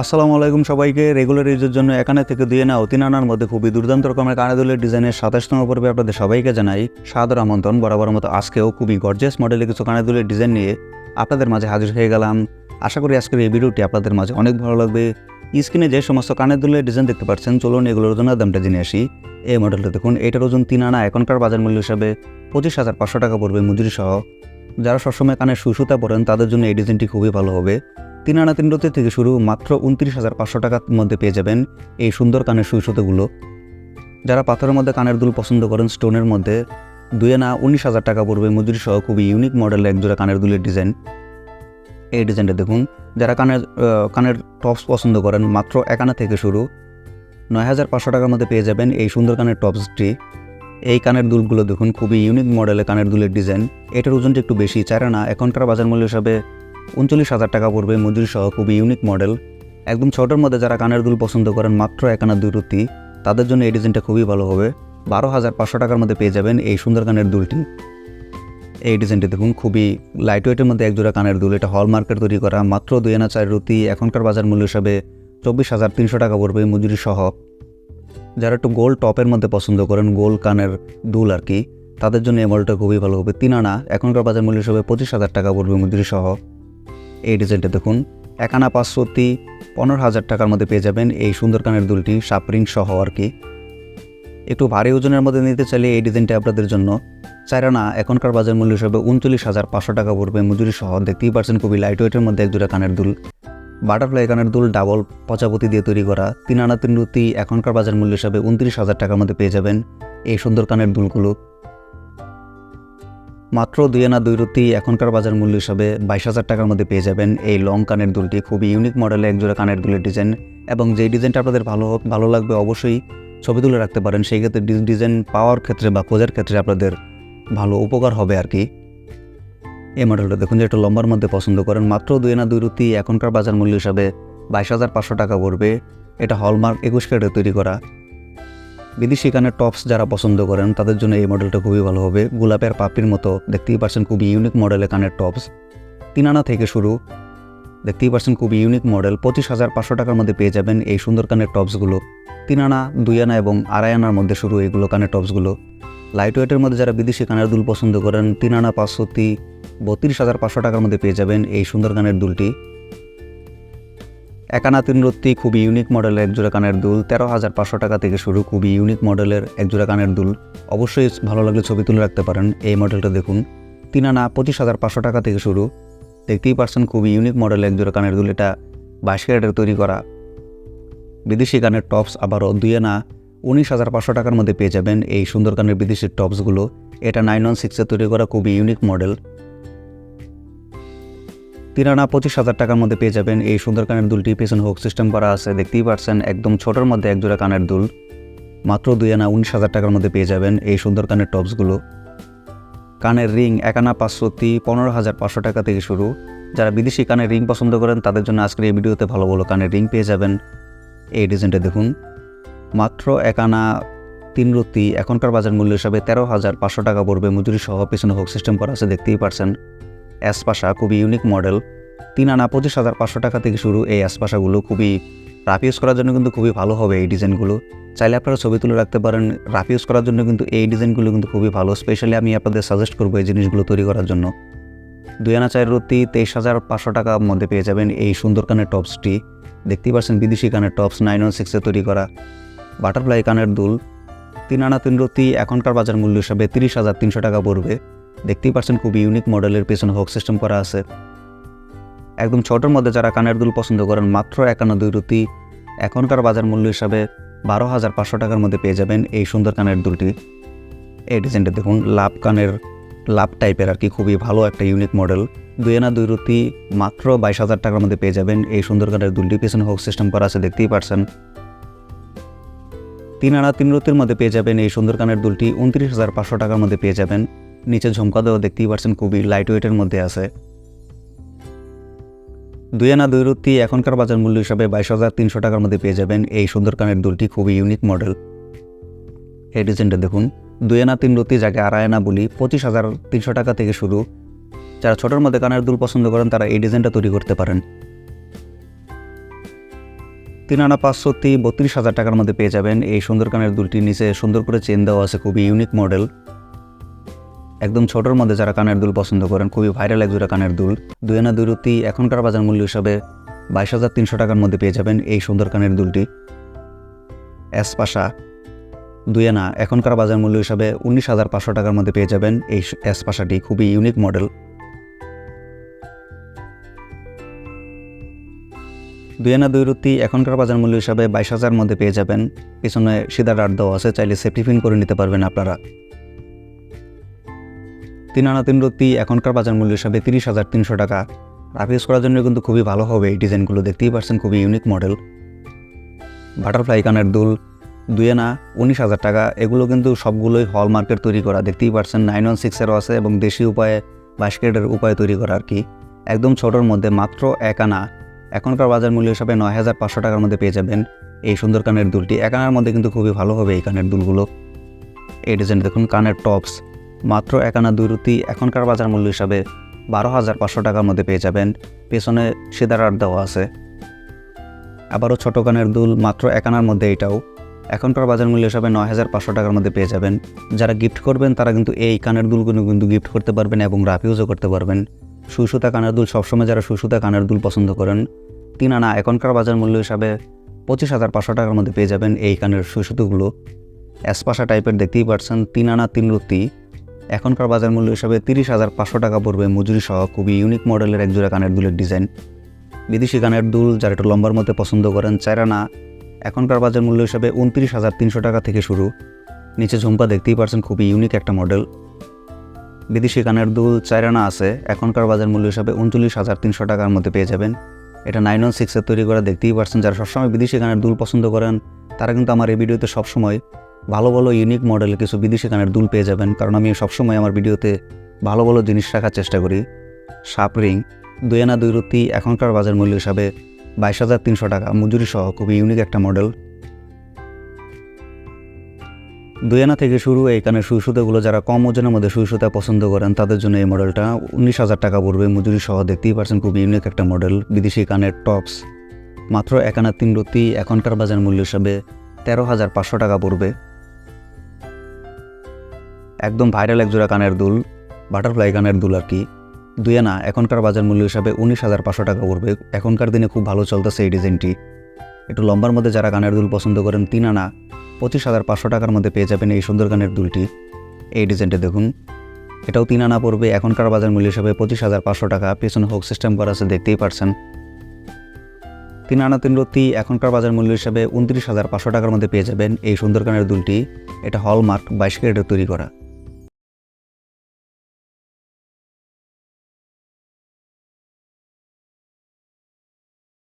আসসালামু আলাইকুম সবাইকে। রেগুলার ইউজের জন্য এখানে থেকে দিয়ে না তিন আনার মধ্যে খুবই দুর্দান্ত রকমের কানাদুলের ডিজাইনের সাতাশতম পর্বে আপনাদের সবাইকে জানাই সাদর আমন্ত্রণ। বরাবর মতো আজকেও খুবই গর্জিয়াস মডেলের কিছু কানাদুলের ডিজাইন নিয়ে আপনাদের মাঝে হাজির হয়ে গেলাম। আশা করি আজকের এই ভিডিওটি আপনাদের মাঝে অনেক ভালো লাগবে। স্ক্রিনে যে সমস্ত কানের দুলের ডিজাইন দেখতে পাচ্ছেন, চলুন এগুলোর ওজনের দামটা জেনে আসি। এই মডেলটা দেখুন, এটার ওজন তিন আনা, এখনকার বাজার মূল্য হিসাবে পঁচিশ হাজার পাঁচশো টাকা পড়বে মজুরি সহ যারা সবসময় কানের সুসুতা পড়েন তাদের জন্য এই ডিজাইনটি খুবই ভালো হবে। তিন আনা তিন রতি থেকে শুরু মাত্র উনত্রিশ হাজার পাঁচশো টাকার মধ্যে পেয়ে যাবেন এই সুন্দর কানের সুসুতোগুলো যারা পাথরের মধ্যে কানের দুল পছন্দ করেন, স্টোনের মধ্যে দুই আনা উনিশ হাজার টাকা পড়বে। মজুরি সহ খুবই ইউনিক মডেলের একজোড়া কানের দুলের ডিজাইন। এই ডিজাইনটা দেখুন, যারা কানের কানের টপস পছন্দ করেন, মাত্র এক আনা থেকে শুরু নয় হাজার পাঁচশো টাকার মধ্যে পেয়ে যাবেন এই সুন্দর কানের টপসটি। এই কানের দুলগুলো দেখুন, খুবই ইউনিক মডেলের কানের দুলের ডিজাইন। এটার ওজনটা একটু বেশি, চার আনা। এখনকার বাজার মূল্য হিসাবে উনচল্লিশ হাজার টাকা পড়বে মজুরি সহ খুবই ইউনিক মডেল একদম ছোটোর মধ্যে যারা কানের দুল পছন্দ করেন, মাত্র এক আনা দুই তাদের জন্য এই ডিজাইনটা খুবই ভালো হবে। বারো হাজার পাঁচশো টাকার মধ্যে পেয়ে যাবেন এই সুন্দর কানের দুলটি। এই ডিজাইনটি দেখুন, খুবই লাইট ওয়েটের মধ্যে একজোড়া কানের দুল। এটা হলমার্কের তৈরি করা, মাত্র দুই আনা চার রুতি এখনকার বাজার মূল্য হিসাবে চব্বিশ হাজার তিনশো টাকা পড়বে মজুরি সহ। যারা একটু গোল টপের মধ্যে পছন্দ করেন গোল কানের দুল আর কি, তাদের জন্য এই মডেলটা খুবই ভালো হবে। তিন আনা, এখনকার বাজার মূল্য হিসাবে পঁচিশ হাজার টাকা পড়বে মজুরি সহ। এই ডিজাইনটা দেখুন। এক আনা পাঁচশোটি পনেরো হাজার টাকার মধ্যে পেয়ে যাবেন এই সুন্দর কানের দুলটি সাপরিং সহ আর কি। একটু ভারী ওজনের মধ্যে নিতে চাইলে এই ডিজাইনটা আপনাদের জন্য। চার আনা এখনকার বাজার মূল্য হিসাবে উনচল্লিশ হাজার পাঁচশো টাকা পড়বে মজুরি সহ। দেখতেই পারছেন খুবই লাইট ওয়েটের মধ্যে এক দুটা কানের দুল। বাটারফ্লাই কানের দুল ডাবল পচাপতি দিয়ে তৈরি করা। তিন আনা তিন এখনকার বাজার মূল্য হিসাবে উনত্রিশ হাজার টাকার মধ্যে পেয়ে যাবেন এই সুন্দর কানের দুলগুলো। মাত্র দুই আনা দুই রুটি এখনকার বাজার মূল্য হিসাবে বাইশ হাজার টাকার মধ্যে পেয়ে যাবেন। এই লং কানের দুলটি খুবই ইউনিক মডেলের একজোড়া কানের দুলের ডিজাইন এবং যেই ডিজাইনটা আপনাদের ভালো হোক, ভালো লাগবে অবশ্যই ছবি তুলে রাখতে পারেন। সেই ক্ষেত্রে ডিজাইন পাওয়ার ক্ষেত্রে বা খোঁজার ক্ষেত্রে আপনাদের ভালো উপকার হবে আর কি। এই মডেলটা দেখুন যে একটু লম্বার মধ্যে পছন্দ করেন। মাত্র দুই আনা দুই রুটি এখনকার বাজার মূল্য হিসাবে বাইশ হাজার পাঁচশো টাকা পড়বে। এটা হলমার্ক একুশ ক্যারেটে তৈরি করা। বিদেশি কানের টপস যারা পছন্দ করেন, তাদের জন্য এই মডেলটা খুবই ভালো হবে। গোলাপের পাপির মতো, দেখতেই পারছেন খুবই ইউনিক মডেলের কানের টপস তিন আনা থেকে শুরু, দেখতেই পারছেন খুবই ইউনিক মডেল পঁচিশ হাজার পাঁচশো টাকার মধ্যে পেয়ে যাবেন এই সুন্দর কানের টপসগুলো তিন আনা দুই আনা এবং আড়াই আনার মধ্যে শুরু এইগুলো কানের টপসগুলো লাইট ওয়েটের মধ্যে যারা বিদেশি কানের দুল পছন্দ করেন তিন আনা পাঁচশোটি বত্রিশ হাজার পাঁচশো টাকার মধ্যে পেয়ে যাবেন এই সুন্দর কানের দুলটি। একানা তিন রত্তি খুবই ইউনিক মডেলের একজোড়া কানের দুল। তেরো হাজার পাঁচশো টাকা থেকে শুরু খুবই ইউনিক মডেলের একজোড়া কানের দুল। অবশ্যই ভালো লাগলে ছবি তুলে রাখতে পারেন। এই মডেলটা দেখুন। তিন আনা পঁচিশ হাজার পাঁচশো টাকা থেকে শুরু। দেখতেই পারছেন খুবই ইউনিক মডেলের একজোড়া কানের দুল। এটা বাইশ ক্যারেটের তৈরি করা। বিদেশি কানের টপস আবারও দুই আনা উনিশ হাজার পাঁচশো টাকার মধ্যে পেয়ে যাবেন। এই সুন্দর কানের বিদেশি টপসগুলো এটা নাইন ওয়ান সিক্সে তৈরি করা খুবই ইউনিক মডেল তিন আনা পঁচিশ হাজার টাকার মধ্যে পেয়ে যাবেন এই সুন্দর কানের দুলটি। পেছনে হোক সিস্টেম করা আছে, দেখতেই পারছেন একদম ছোটোর মধ্যে এক একজোড়া কানের দুল। মাত্র দুই আনা উনিশ হাজার টাকার মধ্যে পেয়ে যাবেন এই সুন্দর কানের টপসগুলো। কানের রিং এক আনা পাঁচশোটি পনেরো হাজার পাঁচশো টাকা থেকে শুরু। যারা বিদেশি কানের রিং পছন্দ করেন, তাদের জন্য আজকের এই ভিডিওতে ভালো ভালো কানের রিং পেয়ে যাবেন। এই ডিজাইনটা দেখুন। মাত্র এক আনা তিন রত্তি এখনকার বাজার মূল্য হিসাবে তেরো হাজার পাঁচশো টাকা পড়বে। মজুরি সহ পেছনে হোক সিস্টেম করা আছে, দেখতেই পারছেন অ্যাসপাশা খুবই ইউনিক মডেল তিন আনা পঁচিশ হাজার পাঁচশো টাকা থেকে শুরু এই অ্যাসপাশাগুলো খুবই রাফ ইউজ করার জন্য কিন্তু খুবই ভালো হবে এই ডিজাইনগুলো চাইলে আপনারা ছবি তুলে রাখতে পারেন রাফ ইউজ করার জন্য কিন্তু এই ডিজাইনগুলো কিন্তু খুবই ভালো। স্পেশালি আমি আপনাদের সাজেস্ট করব এই জিনিসগুলো তৈরি করার জন্য। দুই আনা চার রত্তি তেইশ হাজার পাঁচশো টাকার মধ্যে পেয়ে যাবেন এই সুন্দর কানের টপসটি দেখতেই পাচ্ছেন বিদেশি কানের টপস নাইন ওয়ান সিক্সে তৈরি করা। বাটারফ্লাই কানের দুল। তিন আনা তিন রত্তি এখনকার বাজার মূল্য হিসাবে তিরিশ হাজার তিনশো টাকা পড়বে। দেখতেই পাচ্ছেন খুবই ইউনিক মডেলের পেছনে হোক সিস্টেম করা আছে। একদম ছোটোর মধ্যে যারা কানের দুল পছন্দ করেন, মাত্র একান্ন দুই রুতি এখনকার বাজার মূল্য হিসাবে বারো হাজার পাঁচশো টাকার মধ্যে পেয়ে যাবেন এই সুন্দর কানের দুলটি। এই ডিজাইনটা দেখুন, লাভ কানের, লাভ টাইপের আর কি, খুবই ভালো একটা ইউনিক মডেল দুই আনা দুই রুতি মাত্র বাইশ হাজার টাকার মধ্যে পেয়ে যাবেন এই সুন্দর কানের দুলটি পেছনে হোক সিস্টেম করা আছে, দেখতেই পারছেন। তিন আনা তিন রুতির মধ্যে পেয়ে যাবেন এই সুন্দর কানের দুলটি, উনত্রিশ হাজার পাঁচশো টাকার মধ্যে পেয়ে যাবেন। নিচে ঝুমকা দেওয়া দেখতেই পারছেন খুবই লাইট ওয়েটের মধ্যে আছে। দুই আনা দুই রুতি এখনকার বাজার মূল্য হিসাবে বাইশ হাজার তিনশো টাকার মধ্যে পেয়ে যাবেন এই সুন্দর কানের দুলটি, খুবই ইউনিক মডেল এই ডিজাইনটা দেখুন, দুই আনা তিন রুতি যাকে আড়াই আনা বলি, পঁচিশ হাজার তিনশো টাকা থেকে শুরু। যারা ছোটোর মধ্যে কানের দুল পছন্দ করেন, তারা এই ডিজাইনটা তৈরি করতে পারেন। তিন আনা পাঁচশোটি বত্রিশ হাজার টাকার মধ্যে পেয়ে যাবেন এই সুন্দর কানের দুলটি, নিচে সুন্দর করে চেন দেওয়া আছে, খুবই ইউনিক মডেল একদম ছোটোর মধ্যে যারা কানের দুল পছন্দ করেন, খুবই ভাইরাল এক জোড়া কানের দুল। দুই আনা দুই রুতি এখনকার বাজার মূল্য হিসাবে বাইশ হাজার তিনশো টাকার মধ্যে পেয়ে যাবেন এই সুন্দর কানের দুলটি। অ্যাসপাশা দুই আনা এখনকার বাজার মূল্য হিসাবে উনিশ হাজার পাঁচশো টাকার মধ্যে পেয়ে যাবেন এই অ্যাসপাশাটি খুবই ইউনিক মডেল দুই আনা দুই রুতি এখনকার বাজার মূল্য হিসাবে বাইশ হাজার মধ্যে পেয়ে যাবেন। পিছনে সিদার আট দেওয়া আছে, চাইলে সেফটি পিন করে নিতে পারবেন আপনারা। তিন আনা তিন রুতি, এখনকার বাজার মূল্য হিসাবে তিরিশ হাজার তিনশো টাকা। রাফ ইউজ করার জন্য কিন্তু খুবই ভালো হবে এই ডিজাইনগুলো, দেখতেই পারছেন খুবই ইউনিক মডেল বাটারফ্লাই কানের দুল, দুই আনা উনিশ হাজার টাকা, এগুলো কিন্তু সবগুলোই হলমার্কের তৈরি করা, দেখতেই পারছেন নাইন ওয়ান সিক্সেরও আছে এবং দেশি উপায়ে বাইশ ক্যারেটের উপায়ে তৈরি করা আর কি। একদম ছোটোর মধ্যে মাত্র এক আনা, এখনকার বাজার মূল্য হিসাবে নয় হাজার পাঁচশো টাকার মধ্যে পেয়ে যাবেন এই সুন্দর কানের দুলটি। এক আনার মধ্যে কিন্তু খুবই ভালো হবে এই কানের দুলগুলো। এই ডিজাইন দেখুন, কানের টপস মাত্র এক আনা দুই রুতি এখনকার বাজার মূল্য হিসাবে বারো হাজার পাঁচশো টাকার মধ্যে পেয়ে যাবেন। পেছনে সেদার আট দেওয়া আছে। আবারও ছোটো কানের দুল মাত্র একানার মধ্যে এটাও। এখনকার বাজার মূল্য হিসাবে নয় হাজার পাঁচশো টাকার মধ্যে পেয়ে যাবেন। যারা গিফট করবেন, তারা কিন্তু এই কানের দুলগুলো কিন্তু গিফট করতে পারবেন এবং রাফ ইউজও করতে পারবেন। সুসুতা কানের দুল সবসময় যারা সুসুতা কানের দুল পছন্দ করেন তিন আনা এখনকার বাজার মূল্য হিসাবে পঁচিশ হাজার পাঁচশো টাকার মধ্যে পেয়ে যাবেন এই কানের সুসুতুগুলো অ্যাসপাশা টাইপের দেখতেই পারছেন তিন আনা তিন রুতি এখনকার বাজার মূল্য হিসাবে তিরিশ হাজার পাঁচশো টাকা পড়বে। মজুরি সহ খুবই ইউনিক মডেলের একজোড়া কানের দুলের ডিজাইন বিদেশি কানের দুল যারা একটু লম্বার মধ্যে পছন্দ করেন চারানা এখনকার বাজার মূল্য হিসাবে উনত্রিশ হাজার তিনশো টাকা থেকে শুরু। নিচে ঝুমকা দেখতেই পারছেন, খুবই ইউনিক একটা মডেল বিদেশি কানের দুল চারানা আছে, এখনকার বাজার মূল্য হিসাবে উনচল্লিশ হাজার তিনশো টাকার মধ্যে পেয়ে যাবেন। এটা নাইন ওয়ান সিক্সের তৈরি করা দেখতেই পারছেন, যারা সবসময় বিদেশি গানের দুল পছন্দ করেন, তারা কিন্তু আমার এই ভিডিওতে সবসময় ভালো ভালো ইউনিক মডেলের কিছু বিদেশি গানের দুল পেয়ে যাবেন। কারণ আমি সবসময় আমার ভিডিওতে ভালো ভালো জিনিস রাখার চেষ্টা করি। সাপ রিং দুই আনা দুই রুতি এখনকার বাজার মূল্য হিসাবে বাইশ হাজার তিনশো টাকা, মজুরি সহ খুবই ইউনিক একটা মডেল দুই আনা থেকে শুরু এই কানের সুইসুতাগুলো যারা কম ওজনের মধ্যে সুইসুতা পছন্দ করেন, তাদের জন্য এই মডেলটা উনিশ হাজার টাকা পড়বে। মজুরি সহ দেখতেই পারছেন খুব ইউনিক একটা মডেল বিদেশি কানের টপস মাত্র এক আনা তিন রতি এখনকার বাজার মূল্য হিসাবে তেরো হাজার পাঁচশো টাকা পড়বে। একদম ভাইরাল একজোড়া কানের দুল বাটারফ্লাই কানের দুল আর কি। দুই আনা এখনকার বাজার মূল্য হিসাবে উনিশ হাজার পাঁচশো টাকা পড়বে। এখনকার দিনে খুব ভালো চলতেছে এই ডিজাইনটি একটু লম্বার মধ্যে যারা কানের দুল পছন্দ করেন, তিন আনা পঁচিশ হাজার পাঁচশো টাকার মধ্যে পেয়ে যাবেন এই সুন্দর গানের দুলটি। এই ডিজাইনটা দেখুন। এটাও তিন আনা পড়বে, এখনকার বাজার মূল্য হিসাবে পঁচিশ হাজার পাঁচশো টাকা। পেছনে হোক সিস্টেম করা আছে, দেখতেই পারছেন। তিন আনা তিন রত্তি, এখনকার বাজার মূল্য হিসাবে উনত্রিশ হাজার পাঁচশো টাকার মধ্যে পেয়ে যাবেন এই সুন্দর গানের দুলটি। এটা হলমার্ক বাইশ ক্যারেটের তৈরি করা।